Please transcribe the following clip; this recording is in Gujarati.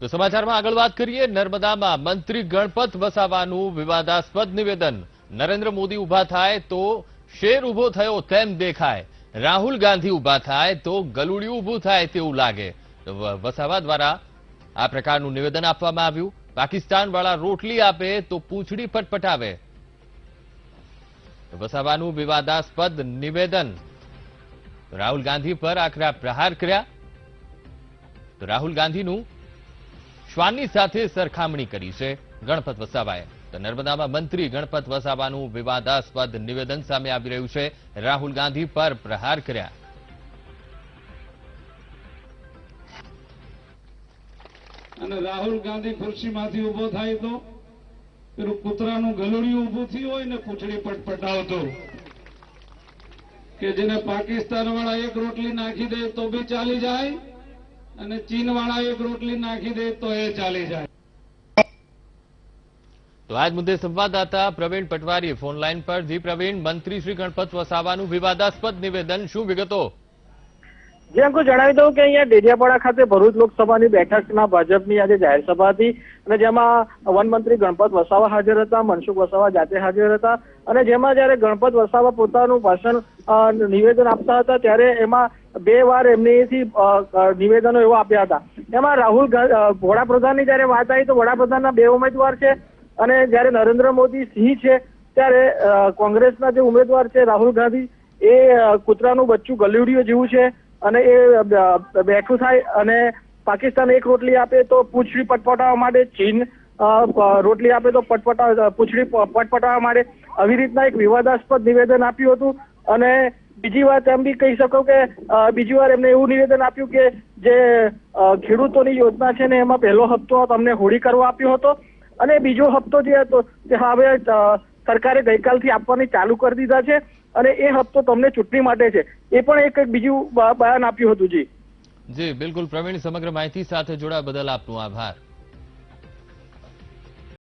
તો સમાચારમાં આગળ વાત કરીએ. નર્મદામાં મંત્રી ગણપત વસાવાનું વિવાદાસ્પદ નિવેદન. નરેન્દ્ર મોદી ઊભા થાય તો શેર ઊભો થયો તેમ દેખાય. રાહુલ ગાંધી ઊભા થાય તો ગલુડિયું ઉભું થાય તેવું લાગે. વસાવા દ્વારા આ પ્રકારનું નિવેદન આપવામાં આવ્યું. પાકિસ્તાન વાળા રોટલી આપે તો પૂંછડી ફટફટાવે. વસાવાનું વિવાદાસ્પદ નિવેદન. રાહુલ ગાંધી પર આકરા પ્રહાર કર્યા. તો રાહુલ ગાંધીનું શ્વાનની સાથે સરખામણી કરી છે ગણપત વસાવાએ. તો નર્મદામાં મંત્રી ગણપત વસાવાનું વિવાદાસ્પદ નિવેદન સામે આવી રહ્યું છે. રાહુલ ગાંધી પર પ્રહાર કર્યા. અને રાહુલ ગાંધી ખુરશીમાંથી ઊભો થાય તો પેલું કૂતરાનું ગલુડિયું ઉભું થયું હોય ને પૂછડી પટપટાવતો કે જેને પાકિસ્તાન વાળા એક રોટલી નાખી દે તો બી ચાલી જાય? અને ચીન વાળા એક રોટલી નાખી દે તો એ ચાલી જાય. તો આજ મુદ્દે સંવાદદાતા પ્રવીણ પટવારી ફોન લાઈન પર. જી પ્રવીણ મંત્રી શ્રી ગણપત વસાવાનું વિવાદાસ્પદ નિવેદન શું વિગતો? જે અંકો જણાવી દઉં કે અહીંયા ડેડિયાપાડા ખાતે ભરૂચ લોકસભાની બેઠકના ભાજપની આજે જાહેર સભા હતી અને જેમાં વનમંત્રી ગણપત વસાવા હાજર હતા મનસુખ વસાવા જાતે હાજર હતા. અને જેમાં જ્યારે ગણપત વસાવા પોતાનું ભાષણ નિવેદન આપતા હતા, ત્યારે એમાં બે વાર એમનીથી નિવેદનો એવા આપ્યા હતા. એમાં રાહુલ વડાપ્રધાનની જ્યારે વાત આવી, તો વડાપ્રધાનના બે ઉમેદવાર છે અને જ્યારે નરેન્દ્ર મોદી સિંહ છે, ત્યારે કોંગ્રેસના જે ઉમેદવાર છે, રાહુલ ગાંધી, એ કૂતરાનું બચ્ચું ગલુડિયું જેવું છે અને એ બેઠું થાય અને પાકિસ્તાન એક રોટલી આપે તો પૂછડી પટપટાવવા માટે ચીન રોટલી આપે તો પટપટા પૂછડી પટપટાવા માટે આવી રીતના એક વિવાદાસ્પદ નિવેદન આપ્યું હતું. અને બીજી વાત એમ બી કહી શકો કે બીજી વાર એમને એવું નિવેદન આપ્યું કે, જે ખેડૂતોની યોજના છે ને એમાં પહેલો હપ્તો તમને હોળી કરવા આપ્યો હતો. અને બીજો હપ્તો જે હતો, તે હવે સરકારે ગઈકાલથી આપવાની ચાલુ કરી દીધા છે. અને એ હપ્તો તમને ચૂંટણી માટે છે. એ પણ એક બીજું બયાન આપ્યું હતું, જી. જી, બિલકુલ. પ્રવીણ, સમગ્ર માહિતી સાથે જોડાવા બદલ આપનો આભાર.